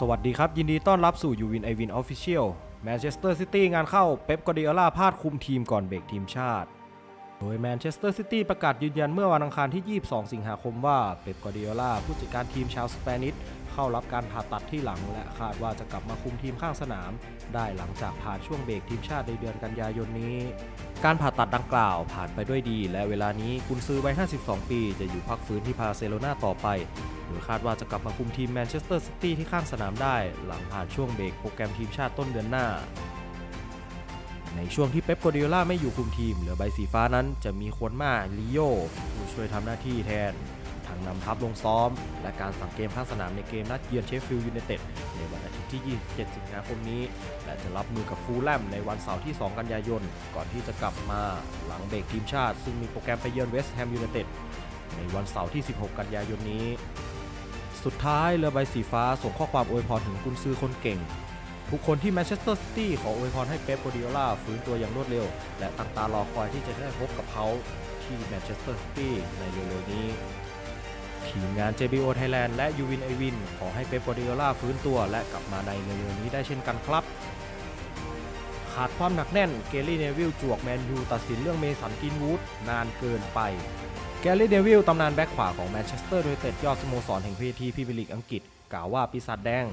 สวัสดีครับ ยินดีต้อนรับสู่ยูวินไอวินออฟฟิเชียลแมนเชสเตอร์ซิตี้งานเข้าเป๊ปกอดิโอลาพลาดคุมทีมก่อนเบรกทีมชาติ ดยแมนเชสเตอร์ซิตี้ประกาศยืนยันเมื่อวันอังคารที่ 22 สิงหาคมว่าเป๊ปกวาดิโอลาผู้จัดการทีมชาวสเปนิชเข้ารับการผ่าตัดที่หลัง และคาดว่าจะกลับมาคุมทีมข้างสนาม ได้หลังจากผ่านช่วงเบรกทีมชาติในเดือนกันยายนนี้ การผ่าตัดดังกล่าวผ่านไปด้วยดี และเวลานี้กุนซือวัย 52 ปี จะอยู่พักฟื้นที่บาร์เซโลนาต่อไปโดยคาดว่าจะกลับมาคุมทีมแมนเชสเตอร์ซิตี้ที่ข้างสนามได้ หลังผ่านช่วงเบรกโปรแกรมทีมชาติต้นเดือนหน้า ในช่วงที่เป๊ปโกดิโอลาไม่อยู่คุมทีม เหลือใบสีฟ้านั้นจะมีควนมาลิโยผู้ช่วยทำหน้าที่แทนทั้งนำทัพลงซ้อม และการสั่งเกมข้างสนามในเกมนัดเยือนเชฟฟิลด์ยูไนเต็ดในวันอาทิตย์ที่ 27 สิงหาคมนี้ และจะรับมือกับฟูลแลมในวันเสาร์ที่ 2 กันยายน ก่อนที่จะกลับมาหลังเบรกทีมชาติ ซึ่งมีโปรแกรมไปเยือนเวสต์แฮมยูไนเต็ดในวันเสาร์ที่ 16 กันยายนนี้ สุดท้ายเรือใบสีฟ้าส่งข้อความอวยพรถึงกุนซือคนเก่ง ทุกคนที่แมนเชสเตอร์ซิตี้ขออวยพรให้เป๊ปโกดิโอลาฟื้นตัวอย่างรวดเร็ว และตั้งตารอคอยที่จะได้พบกับเขาที่แมนเชสเตอร์ซิตี้ในเร็วๆนี้ทีมงาน JBO Thailand และ u w i n i w i n ขอให้เป๊ปโกดิโอลาฟื้นตัวและกลับมาในเร็วๆนี้ได้เช่นกันครับ ขาดความหนักแน่นเกลลี่เนวิลจวกแมนยูตัดสินเรื่องเมสันกินวูดนานเกินไปแกลลี่เดวิลตำนานแบ็คขวาของแมนเชสเตอร์ยูไนเต็ดยอดสโมสรแห่งพีทีพรีเมียร์ลีกอังกฤษ กล่าวว่าปีศาจแดง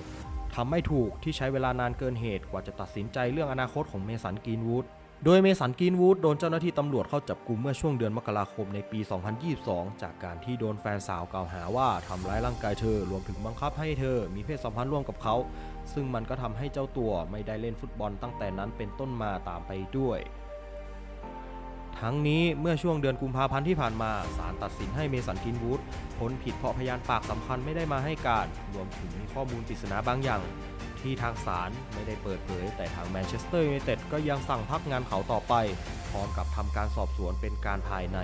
ทำไม่ถูกที่ใช้เวลานานเกินเหตุกว่าจะตัดสินใจเรื่องอนาคตของเมสันกีนวูดโดยเมสันกีนวูดโดนเจ้าหน้าที่ตำรวจเข้าจับกุมเมื่อช่วงเดือนมกราคมในปี 2022 จากการที่โดนแฟนสาวกล่าวหาว่าทำร้ายร่างกายเธอ รวมถึงบังคับให้เธอมีเพศสัมพันธ์ร่วมกับเขา ซึ่งมันก็ทำให้เจ้าตัวไม่ได้เล่นฟุตบอลตั้งแต่นั้นเป็นต้นมาตามไปด้วย ทั้งนี้เมื่อช่วงเดือนกุมภาพันธ์ที่ผ่านมาศาลตัดสินให้เมสันกินวูดพ้นผิดเพราะพยานปากสำคัญไม่ได้มาให้การ รวมถึงมีข้อมูลปริศนาบางอย่าง ที่ทางศาลไม่ได้เปิดเผย แต่ทางแมนเชสเตอร์ยูไนเต็ดก็ยังสั่งพักงานเขาต่อไป พร้อมกับทำการสอบสวนเป็นการภายใน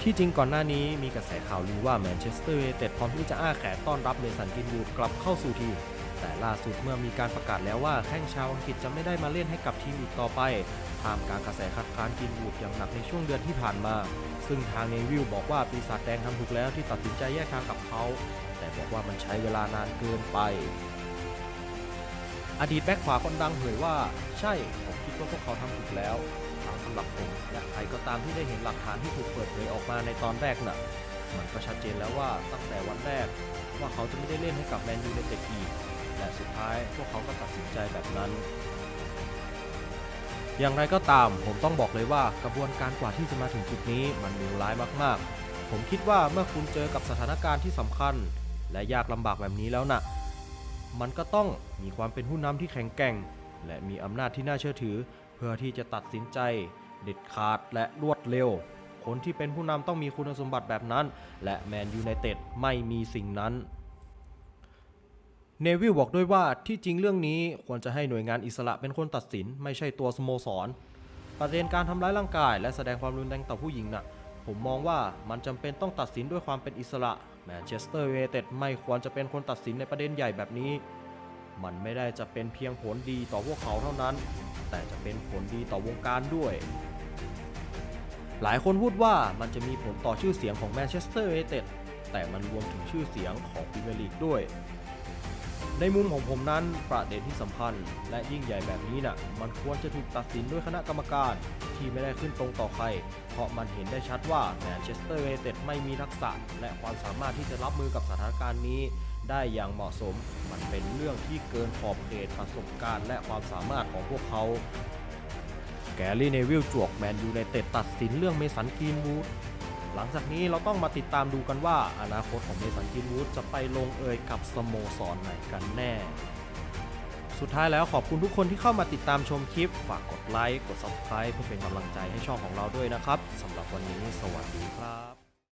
ที่จริงก่อนหน้านี้มีกระแสข่าวลือว่าแมนเชสเตอร์ยูไนเต็ดพร้อมที่จะอ้าแขนต้อนรับเมสันกินวูดกลับเข้าสู่ทีม แต่ล่าสุดเมื่อมีการประกาศแล้วว่าแข้งชาวอังกฤษจะไม่ได้มาเล่นให้กับทีมอีกต่อไปท่ามกลางกระแสคัดค้านกินวูดอย่างหนักในช่วงเดือนที่ผ่านมา ซึ่งทางเนวิลบอกว่าปีศาจแดงทำถูกแล้วที่ตัดสินใจแยกทางกับเขา แต่บอกว่ามันใช้เวลานานเกินไป อดีตแบ็คขวาคนดังเผยว่า ใช่ผมคิดว่าพวกเขาทำถูกแล้วทั้งสำหรับผมและใครก็ตามที่ได้เห็นหลักฐานที่ถูกเปิดเผยออกมาในตอนแรกน่ะมันก็ชัดเจนแล้วว่าตั้งแต่วันแรกว่าเขาจะไม่ได้เล่นให้กับแมนยูในเต็ดอีก และสุดท้ายพวกเขาก็ตัดสินใจแบบนั้น อย่างไรก็ตามผมต้องบอกเลยว่ากระบวนการกว่าที่จะมาถึงจุดนี้มันเลวร้ายมากๆ ผมคิดว่าเมื่อคุณเจอกับสถานการณ์ที่สำคัญ และยากลำบากแบบนี้แล้วน่ะ มันก็ต้องมีความเป็นผู้นำที่แข็งแกร่ง และมีอำนาจที่น่าเชื่อถือ เพื่อที่จะตัดสินใจ เด็ดขาดและรวดเร็วคนที่เป็นผู้นำต้องมีคุณสมบัติแบบนั้น และแมนยูไนเต็ดไม่มีสิ่งนั้น เนวิลบอกด้วยว่าที่จริงเรื่องนี้ควรจะให้หน่วยงานอิสระเป็นคนตัดสิน ไม่ใช่ตัวสโมสร ประเด็นการทำร้ายร่างกาย และแสดงความรุนแรงต่อผู้หญิงน่ะ ผมมองว่ามันจำเป็นต้องตัดสินด้วยความเป็นอิสระแมนเชสเตอร์ยูไนเต็ดไม่ควรจะเป็นคนตัดสินในประเด็นใหญ่แบบนี้ มันไม่ได้จะเป็นเพียงผลดีต่อพวกเขาเท่านั้น แต่จะเป็นผลดีต่อวงการด้วย หลายคนพูดว่ามันจะมีผลต่อชื่อเสียงของแมนเชสเตอร์ยูไนเต็ดแต่มันรวมถึงชื่อเสียงของพรีเมียร์ลีกด้วย ในมุมของผมนั้นประเด็นที่สำคัญ และยิ่งใหญ่แบบนี้น่ะมันควรจะถูกตัดสินด้วยคณะกรรมการ ที่ไม่ได้ขึ้นตรงต่อใคร เพราะมันเห็นได้ชัดว่าแมนเชสเตอร์ยูไนเต็ดไม่มีทักษะ และความสามารถที่จะรับมือกับสถานการณ์นี้ ได้อย่างเหมาะสม มันเป็นเรื่องที่เกินขอบเขตประสบการณ์และความสามารถของพวกเขา แกลลี่เนวิลจวกแมนยูไนเต็ดตัดสินเรื่องเมสันกรีนวูด หลังจากนี้เราต้องมาติดตามดูกันว่าอนาคตของเมสันกินวูดจะไปลงเอยกับสโมสรไหนกันแน่ สุดท้ายแล้วขอบคุณทุกคนที่เข้ามาติดตามชมคลิป ฝากกดไลค์ กด Subscribe เพื่อเป็นกำลังใจให้ช่องของเราด้วยนะครับสำหรับวันนี้สวัสดีครับ